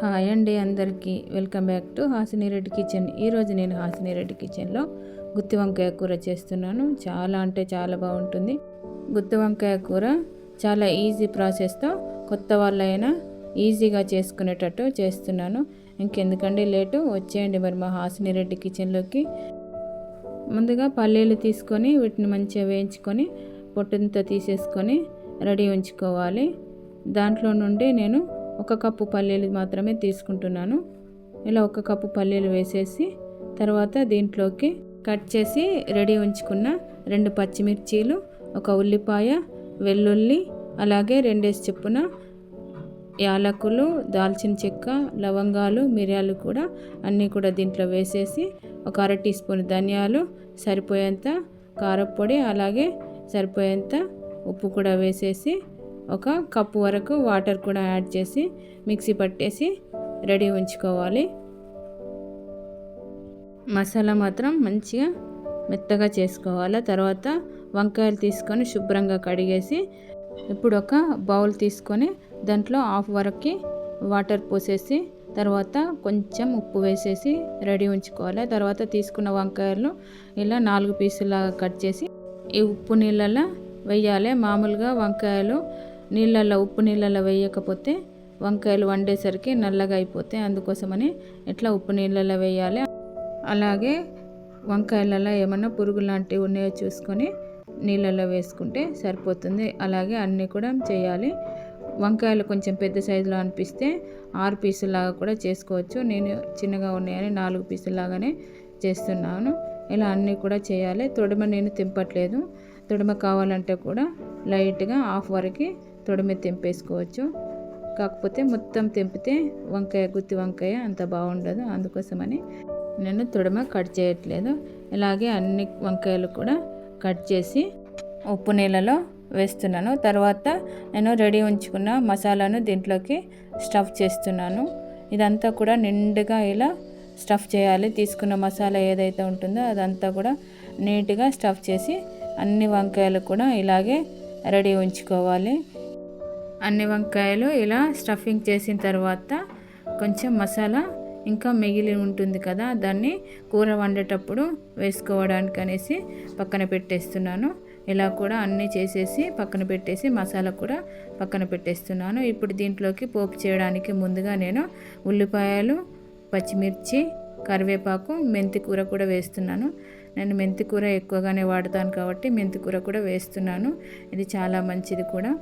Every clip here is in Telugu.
హాయ్ అండి అందరికీ. Welcome back to హాసినిరెడ్డి kitchen. ఈరోజు నేను హాసినిరెడ్డి కిచెన్లో గుత్తి వంకాయ కూర చేస్తున్నాను. చాలా అంటే చాలా బాగుంటుంది. గుత్తి వంకాయ కూర చాలా ఈజీ ప్రాసెస్తో కొత్త వాళ్ళైనా ఈజీగా చేసుకునేటట్టు చేస్తున్నాను. ఇంకెందుకండి లేటు వచ్చేయండి మరి మా హాసినిరెడ్డి కిచెన్లోకి. ముందుగా పల్లీలు తీసుకొని వీటిని మంచిగా వేయించుకొని పొట్టుతో తీసేసుకొని రెడీ ఉంచుకోవాలి. దాంట్లో నుండి నేను ఒక కప్పు పల్లీలు మాత్రమే తీసుకుంటున్నాను. ఇలా ఒక కప్పు పల్లీలు వేసేసి తర్వాత దీంట్లోకి కట్ చేసి రెడీ ఉంచుకున్న రెండు పచ్చిమిర్చీలు ఒక ఉల్లిపాయ వెల్లుల్లి అలాగే రెండేసి చెప్పున యాలకులు దాల్చిన చెక్క లవంగాలు మిరియాలు కూడా అన్నీ కూడా దీంట్లో వేసేసి ఒక అర టీ స్పూన్ ధనియాలు సరిపోయేంత కారపొడి అలాగే సరిపోయేంత ఉప్పు కూడా వేసేసి ఒక కప్పు వరకు వాటర్ కూడా యాడ్ చేసి మిక్సీ పట్టేసి రెడీ ఉంచుకోవాలి. మసాలా మాత్రం మంచిగా మెత్తగా చేసుకోవాలి. తర్వాత వంకాయలు తీసుకొని శుభ్రంగా కడిగేసి ఇప్పుడు ఒక బౌల్ తీసుకొని దాంట్లో హాఫ్ వరకు వాటర్ పోసేసి తర్వాత కొంచెం ఉప్పు వేసేసి రెడీ ఉంచుకోవాలి. తర్వాత తీసుకున్న వంకాయలు ఇలా నాలుగు పీసులాగా కట్ చేసి ఈ ఉప్పు నీళ్ళలో వేయాలి. మామూలుగా వంకాయలు నీళ్ళల్లో ఉప్పు నీళ్ళల్లో వేయకపోతే వంకాయలు వండేసరికి నల్లగా అయిపోతాయి. అందుకోసమని ఇట్లా ఉప్పు నీళ్ళల్లో వేయాలి? అలాగే వంకాయలలో ఏమన్నా పురుగు లాంటివి ఉన్నాయో చూసుకొని నీళ్ళల్లో వేసుకుంటే సరిపోతుంది. అలాగే అన్నీ కూడా చేయాలి. వంకాయలు కొంచెం పెద్ద సైజులో అనిపిస్తే ఆరు పీసులాగా కూడా చేసుకోవచ్చు. నేను చిన్నగా ఉన్నాయని నాలుగు పీసులాగానే చేస్తున్నాను. ఇలా అన్నీ కూడా చేయాలి. తొడమ నేను తింపట్లేదు. తొడమ కావాలంటే కూడా లైట్గా హాఫ్ వరకు తొడిమ తెంపేసుకోవచ్చు. కాకపోతే మొత్తం తెంపితే వంకాయ గుత్తి వంకాయ అంత బాగుండదు. అందుకోసమని నేను తొడమ కట్ చేయట్లేదు. ఇలాగే అన్ని వంకాయలు కూడా కట్ చేసి ఉప్పు నీళ్ళలో వేస్తున్నాను. తర్వాత నేను రెడీ ఉంచుకున్న మసాలాను దీంట్లోకి స్టఫ్ చేస్తున్నాను. ఇదంతా కూడా నిండుగా ఇలా స్టఫ్ చేయాలి. తీసుకున్న మసాలా ఏదైతే ఉంటుందో అదంతా కూడా నీట్గా స్టఫ్ చేసి అన్ని వంకాయలు కూడా ఇలాగే రెడీ ఉంచుకోవాలి. అన్ని వంకాయలు ఇలా స్టఫింగ్ చేసిన తర్వాత కొంచెం మసాలా ఇంకా మిగిలి ఉంటుంది కదా దాన్ని కూర వండేటప్పుడు వేసుకోవడానికి అనేసి పక్కన పెట్టేస్తున్నాను. ఇలా కూడా అన్నీ చేసేసి పక్కన పెట్టేసి మసాలా కూడా పక్కన పెట్టేస్తున్నాను. ఇప్పుడు దీంట్లోకి పోపు చేయడానికి ముందుగా నేను ఉల్లిపాయలు పచ్చిమిర్చి కరివేపాకు మెంతి కూర కూడా వేస్తున్నాను. నేను మెంతి కూర ఎక్కువగానే వాడతాను కాబట్టి మెంతి కూర కూడా వేస్తున్నాను. ఇది చాలా మంచిది కూడా.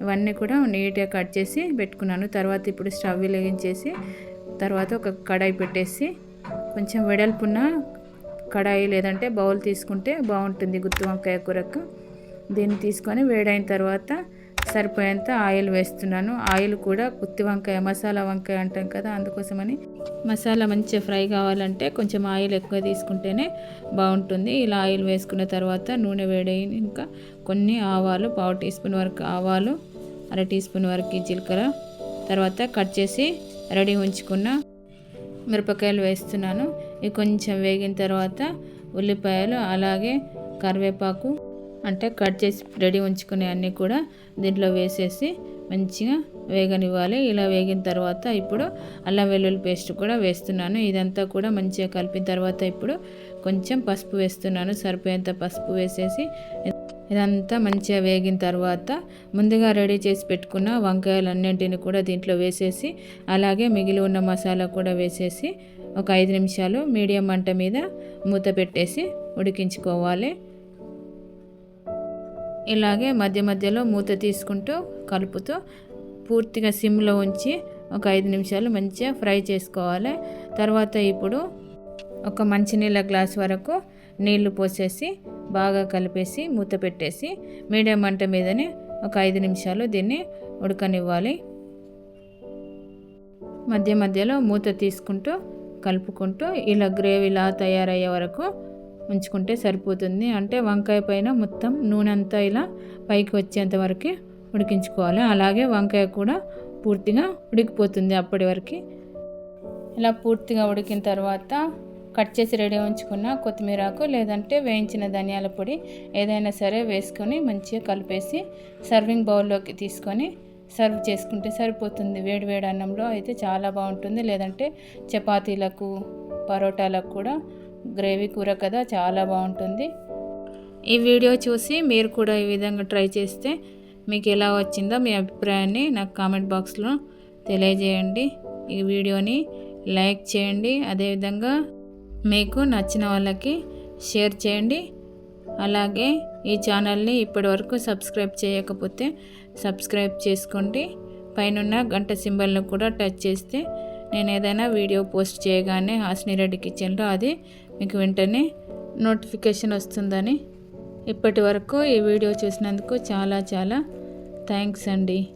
ఇవన్నీ కూడా నీట్గా కట్ చేసి పెట్టుకున్నాను. తర్వాత ఇప్పుడు స్టవ్ వెలిగించేసి తర్వాత ఒక కడాయి పెట్టేసి కొంచెం వెడల్పున్న కడాయి లేదంటే బౌల్ తీసుకుంటే బాగుంటుంది గుత్తి వంకాయ కూరకు. దీన్ని తీసుకొని వేడైన తర్వాత సరిపోయేంత ఆయిల్ వేస్తున్నాను. ఆయిల్ కూడా గుత్తి వంకాయ మసాలా వంకాయ అంటాం కదా అందుకోసమని. మసాలా మంచిగా ఫ్రై కావాలంటే కొంచెం ఆయిల్ ఎక్కువ తీసుకుంటేనే బాగుంటుంది. ఇలా ఆయిల్ వేసుకున్న తర్వాత నూనె వేడైన ఇంకా కొన్ని ఆవాలు పావు టీ స్పూన్ వరకు ఆవాలు అర టీ స్పూన్ వరకు జీలకర్ర తర్వాత కట్ చేసి రెడీ ఉంచుకున్న మిరపకాయలు వేస్తున్నాను. ఇవి కొంచెం వేగిన తర్వాత ఉల్లిపాయలు అలాగే కరివేపాకు అంటే కట్ చేసి రెడీ ఉంచుకునే అన్నీ కూడా దీంట్లో వేసేసి మంచిగా వేగనివ్వాలి. ఇలా వేగిన తర్వాత ఇప్పుడు అల్లం వెల్లుల్లి పేస్ట్ కూడా వేస్తున్నాను. ఇదంతా కూడా మంచిగా కలిపిన తర్వాత ఇప్పుడు కొంచెం పసుపు వేస్తున్నాను. సరిపోయేంత పసుపు వేసేసి ఇదంతా మంచిగా వేగిన తర్వాత ముందుగా రెడీ చేసి పెట్టుకున్న వంకాయలన్నింటిని కూడా దీంట్లో వేసేసి అలాగే మిగిలి ఉన్న మసాలా కూడా వేసేసి ఒక ఐదు నిమిషాలు మీడియం మంట మీద మూత పెట్టేసి ఉడికించుకోవాలి. ఇలాగే మధ్య మధ్యలో మూత తీసుకుంటూ కలుపుతూ పూర్తిగా సిమ్లో ఉంచి ఒక ఐదు నిమిషాలు మంచిగా ఫ్రై చేసుకోవాలి. తర్వాత ఇప్పుడు ఒక మంచినీళ్ళ గ్లాస్ వరకు నీళ్ళు పోసేసి బాగా కలిపేసి మూత పెట్టేసి మీడియం మంట మీదనే ఒక ఐదు నిమిషాలు దీన్ని ఉడకనివ్వాలి. మధ్య మధ్యలో మూత తీసుకుంటూ కలుపుకుంటూ ఇలా గ్రేవీ ఇలా తయారయ్యే వరకు ఉంచుకుంటే సరిపోతుంది. అంటే వంకాయ పైన మొత్తం నూనె అంతా ఇలా పైకి వచ్చేంత వరకు ఉడికించుకోవాలి. అలాగే వంకాయ కూడా పూర్తిగా ఉడికిపోతుంది అప్పటి వరకు. ఇలా పూర్తిగా ఉడికిన తర్వాత కట్ చేసి రెడీ ఉంచుకున్న కొత్తిమీరాకు లేదంటే వేయించిన ధనియాల పొడి ఏదైనా సరే వేసుకొని మంచిగా కలిపేసి సర్వింగ్ బౌల్లోకి తీసుకొని సర్వ్ చేసుకుంటే సరిపోతుంది. వేడి వేడి అన్నంలో అయితే చాలా బాగుంటుంది. లేదంటే చపాతీలకు పరోటాలకు కూడా గ్రేవీ కూర కదా చాలా బాగుంటుంది. ఈ వీడియో చూసి మీరు కూడా ఈ విధంగా ట్రై చేస్తే మీకు ఎలా వచ్చిందో మీ అభిప్రాయాన్ని నాకు కామెంట్ బాక్స్లో తెలియజేయండి. ఈ వీడియోని లైక్ చేయండి అదేవిధంగా మీకు నచ్చిన వాళ్ళకి షేర్ చేయండి. అలాగే ఈ ఛానల్ని ఇప్పటివరకు సబ్స్క్రైబ్ చేయకపోతే సబ్స్క్రైబ్ చేసుకోండి. పైనున్న గంట సింబల్ను కూడా టచ్ చేస్తే నేను ఏదైనా వీడియో పోస్ట్ చేయగానే హాస్ని రెడ్డి కిచెన్లో అది మీకు వెంటనే నోటిఫికేషన్ వస్తుందని ఇప్పటి వరకు ఈ వీడియో చూసినందుకు చాలా చాలా థ్యాంక్స్ అండి.